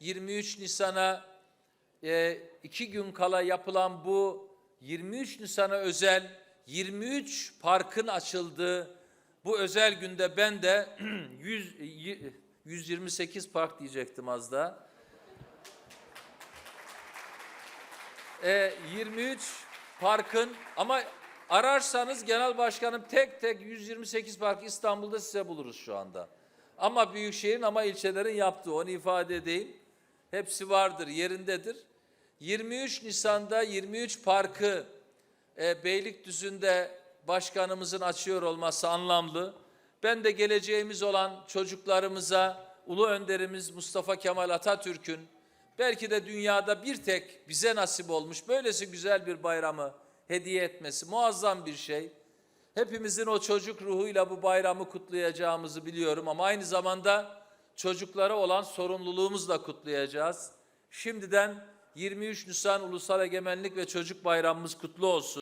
...23 Nisan'a e, iki gün kala yapılan bu 23 Nisan'a özel 23 parkın açıldığı bu özel günde ben de 100, y- 128 park diyecektim az daha. E, 23 parkın ama ararsanız genel başkanım tek tek 128 park İstanbul'da size buluruz şu anda. Ama büyükşehirin ama ilçelerin yaptığı onu ifade edeyim. Hepsi vardır, yerindedir. 23 Nisan'da 23 parkı e, Beylikdüzü'nde başkanımızın açıyor olması anlamlı. Ben de geleceğimiz olan çocuklarımıza Ulu Önderimiz Mustafa Kemal Atatürk'ün belki de dünyada bir tek bize nasip olmuş böylesi güzel bir bayramı hediye etmesi muazzam bir şey. Hepimizin o çocuk ruhuyla bu bayramı kutlayacağımızı biliyorum ama aynı zamanda çocuklara olan sorumluluğumuzu da kutlayacağız. Şimdiden 23 Nisan Ulusal Egemenlik ve Çocuk Bayramımız kutlu olsun.